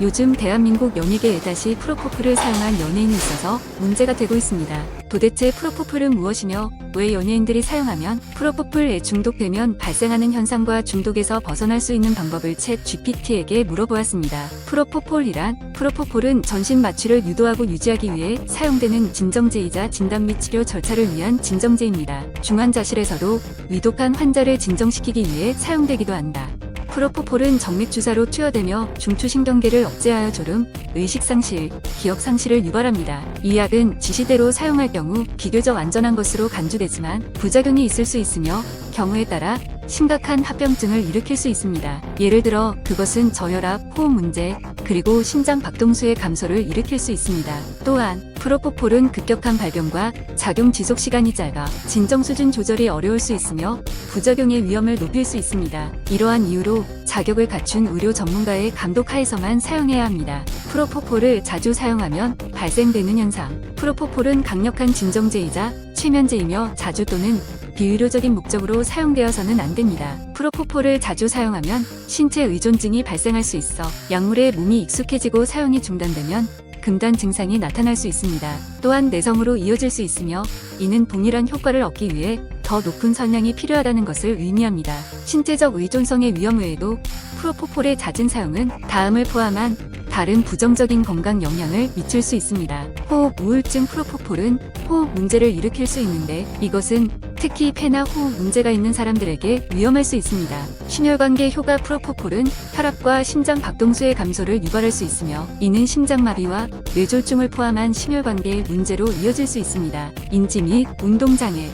요즘 대한민국 연예계에 다시 프로포폴을 사용한 연예인이 있어서 문제가 되고 있습니다. 도대체 프로포폴은 무엇이며 왜 연예인들이 사용하면 프로포폴에 중독되면 발생하는 현상과 중독에서 벗어날 수 있는 방법을 챗 GPT에게 물어보았습니다. 프로포폴이란 프로포폴은 전신 마취를 유도하고 유지하기 위해 사용되는 진정제이자 진단 및 치료 절차를 위한 진정제입니다. 중환자실에서도 위독한 환자를 진정시키기 위해 사용되기도 한다. 프로포폴은 정맥주사로 투여되며 중추신경계를 억제하여 졸음, 의식상실, 기억상실을 유발합니다. 이 약은 지시대로 사용할 경우 비교적 안전한 것으로 간주되지만 부작용이 있을 수 있으며 경우에 따라 심각한 합병증을 일으킬 수 있습니다. 예를 들어 그것은 저혈압, 호흡 문제, 그리고 심장 박동수의 감소를 일으킬 수 있습니다. 또한 프로포폴은 급격한 발병과 작용 지속 시간이 짧아 진정 수준 조절이 어려울 수 있으며 부작용의 위험을 높일 수 있습니다. 이러한 이유로 자격을 갖춘 의료 전문가의 감독 하에서만 사용해야 합니다. 프로포폴을 자주 사용하면 발생되는 현상. 프로포폴은 강력한 진정제이자 최면제이며 자주 또는 비의료적인 목적으로 사용되어서는 안 됩니다. 프로포폴을 자주 사용하면 신체 의존증이 발생할 수 있어 약물에 몸이 익숙해지고 사용이 중단되면 금단 증상이 나타날 수 있습니다. 또한 내성으로 이어질 수 있으며 이는 동일한 효과를 얻기 위해 더 높은 선량이 필요하다는 것을 의미합니다. 신체적 의존성의 위험 외에도 프로포폴의 잦은 사용은 다음을 포함한 다른 부정적인 건강 영향을 미칠 수 있습니다. 호흡 우울증 프로포폴은 호흡 문제를 일으킬 수 있는데 이것은 특히 폐나 호흡 문제가 있는 사람들에게 위험할 수 있습니다. 심혈관계 효과 프로포폴은 혈압과 심장 박동수의 감소를 유발할 수 있으며 이는 심장마비와 뇌졸중을 포함한 심혈관계 문제로 이어질 수 있습니다. 인지 및 운동장애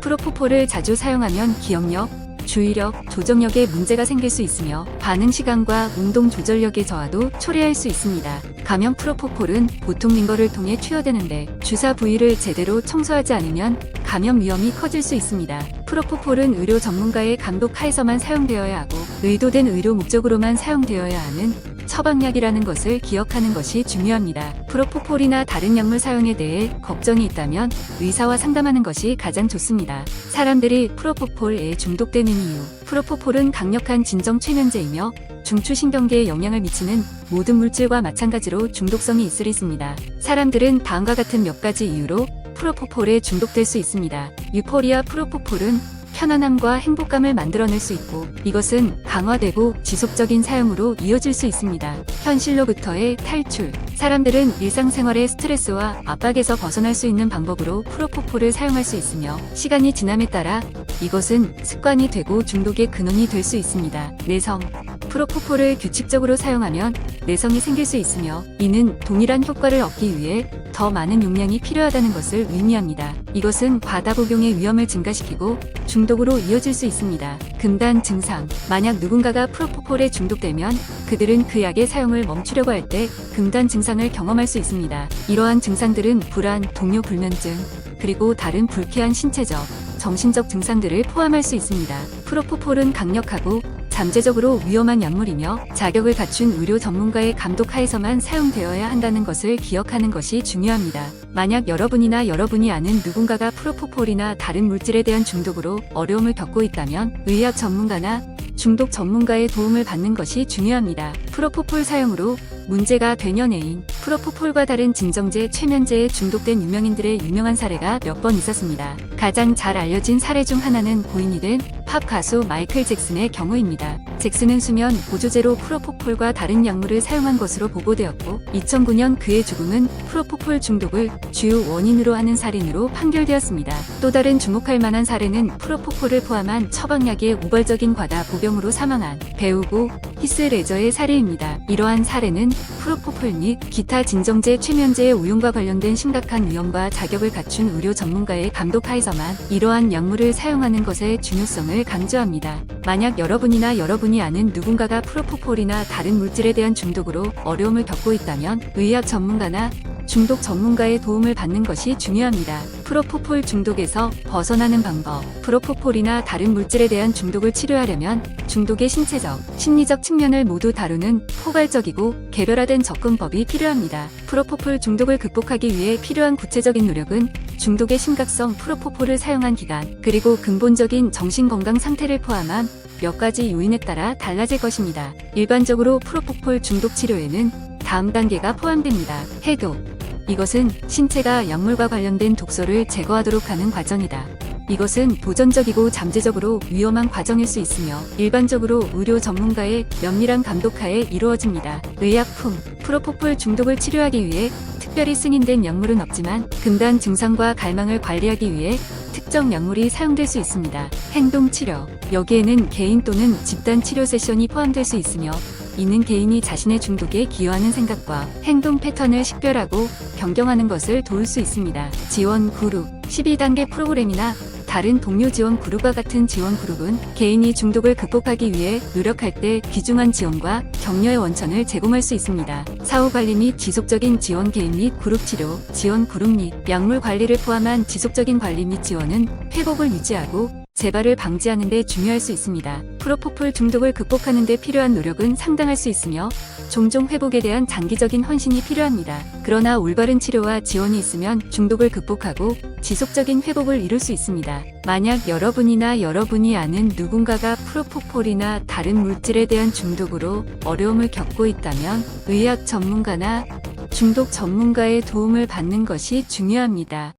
프로포폴을 자주 사용하면 기억력, 주의력, 조정력에 문제가 생길 수 있으며 반응 시간과 운동 조절력의 저하도 초래할 수 있습니다. 감염 프로포폴은 보통 링거를 통해 투여되는데 주사 부위를 제대로 청소하지 않으면 감염 위험이 커질 수 있습니다. 프로포폴은 의료 전문가의 감독 하에서만 사용되어야 하고 의도된 의료 목적으로만 사용되어야 하는 처방약이라는 것을 기억하는 것이 중요합니다. 프로포폴이나 다른 약물 사용에 대해 걱정이 있다면 의사와 상담하는 것이 가장 좋습니다. 사람들이 프로포폴에 중독되는 이유. 프로포폴은 강력한 진정 최면제이며 중추신경계에 영향을 미치는 모든 물질과 마찬가지로 중독성이 있을 있습니다. 사람들은 다음과 같은 몇 가지 이유로 프로포폴에 중독될 수 있습니다. 유포리아 프로포폴은 편안함과 행복감을 만들어낼 수 있고 이것은 강화되고 지속적인 사용으로 이어질 수 있습니다. 현실로부터의 탈출. 사람들은 일상생활의 스트레스와 압박에서 벗어날 수 있는 방법으로 프로포폴을 사용할 수 있으며 시간이 지남에 따라 이것은 습관이 되고 중독의 근원이 될 수 있습니다. 내성. 프로포폴을 규칙적으로 사용하면 내성이 생길 수 있으며 이는 동일한 효과를 얻기 위해 더 많은 용량이 필요하다는 것을 의미합니다. 이것은 과다 복용의 위험을 증가시키고 중독으로 이어질 수 있습니다. 금단 증상. 만약 누군가가 프로포폴에 중독되면 그들은 그 약의 사용을 멈추려고 할 때 금단 증상을 경험할 수 있습니다. 이러한 증상들은 불안, 동요 불면증, 그리고 다른 불쾌한 신체적, 정신적 증상들을 포함할 수 있습니다. 프로포폴은 강력하고 잠재적으로 위험한 약물이며 자격을 갖춘 의료 전문가의 감독 하에서만 사용되어야 한다는 것을 기억하는 것이 중요합니다. 만약 여러분이나 여러분이 아는 누군가가 프로포폴이나 다른 물질에 대한 중독으로 어려움을 겪고 있다면 의학 전문가나 중독 전문가의 도움을 받는 것이 중요합니다. 프로포폴 사용으로 문제가 된 연예인, 프로포폴과 다른 진정제, 최면제에 중독된 유명인들의 유명한 사례가 몇 번 있었습니다. 가장 잘 알려진 사례 중 하나는 고인이 된 팝 가수 마이클 잭슨의 경우입니다. 잭슨은 수면 보조제로 프로포폴과 다른 약물을 사용한 것으로 보고되었고 2009년 그의 죽음은 프로포폴 중독을 주요 원인으로 하는 살인으로 판결되었습니다. 또 다른 주목할 만한 사례는 프로포폴을 포함한 처방약의 우발적인 과다 복용으로 사망한 배우고 히스 레저의 사례입니다. 이러한 사례는 프로포폴 및 기타 진정제 최면제의 오용과 관련된 심각한 위험과 자격을 갖춘 의료 전문가의 감독 하에서만 이러한 약물을 사용하는 것의 중요성을 강조합니다. 만약 여러분이나 여러분이 아는 누군가가 프로포폴이나 다른 물질에 대한 중독으로 어려움을 겪고 있다면 의학 전문가나 중독 전문가의 도움을 받는 것이 중요합니다. 프로포폴 중독에서 벗어나는 방법. 프로포폴이나 다른 물질에 대한 중독을 치료하려면 중독의 신체적, 심리적 측면을 모두 다루는 포괄적이고 개별화된 접근법이 필요합니다. 프로포폴 중독을 극복하기 위해 필요한 구체적인 노력은 중독의 심각성 프로포폴을 사용한 기간, 그리고 근본적인 정신건강 상태를 포함한 몇 가지 요인에 따라 달라질 것입니다. 일반적으로 프로포폴 중독 치료에는 다음 단계가 포함됩니다. 해독. 이것은 신체가 약물과 관련된 독소를 제거하도록 하는 과정이다. 이것은 도전적이고 잠재적으로 위험한 과정일 수 있으며 일반적으로 의료 전문가의 면밀한 감독하에 이루어집니다. 의약품, 프로포폴 중독을 치료하기 위해 특별히 승인된 약물은 없지만 금단 증상과 갈망을 관리하기 위해 특정 약물이 사용될 수 있습니다. 행동 치료. 여기에는 개인 또는 집단 치료 세션이 포함될 수 있으며 이는 개인이 자신의 중독에 기여하는 생각과 행동 패턴을 식별하고 변경하는 것을 도울 수 있습니다. 지원 그룹 12단계 프로그램이나 다른 동료 지원 그룹과 같은 지원 그룹은 개인이 중독을 극복하기 위해 노력할 때 귀중한 지원과 격려의 원천을 제공할 수 있습니다. 사후 관리 및 지속적인 지원 개인 및 그룹 치료, 지원 그룹 및 약물 관리를 포함한 지속적인 관리 및 지원은 회복을 유지하고 재발을 방지하는 데 중요할 수 있습니다. 프로포폴 중독을 극복하는 데 필요한 노력은 상당할 수 있으며 종종 회복에 대한 장기적인 헌신이 필요합니다. 그러나 올바른 치료와 지원이 있으면 중독을 극복하고 지속적인 회복을 이룰 수 있습니다. 만약 여러분이나 여러분이 아는 누군가가 프로포폴이나 다른 물질에 대한 중독으로 어려움을 겪고 있다면 의학 전문가나 중독 전문가의 도움을 받는 것이 중요합니다.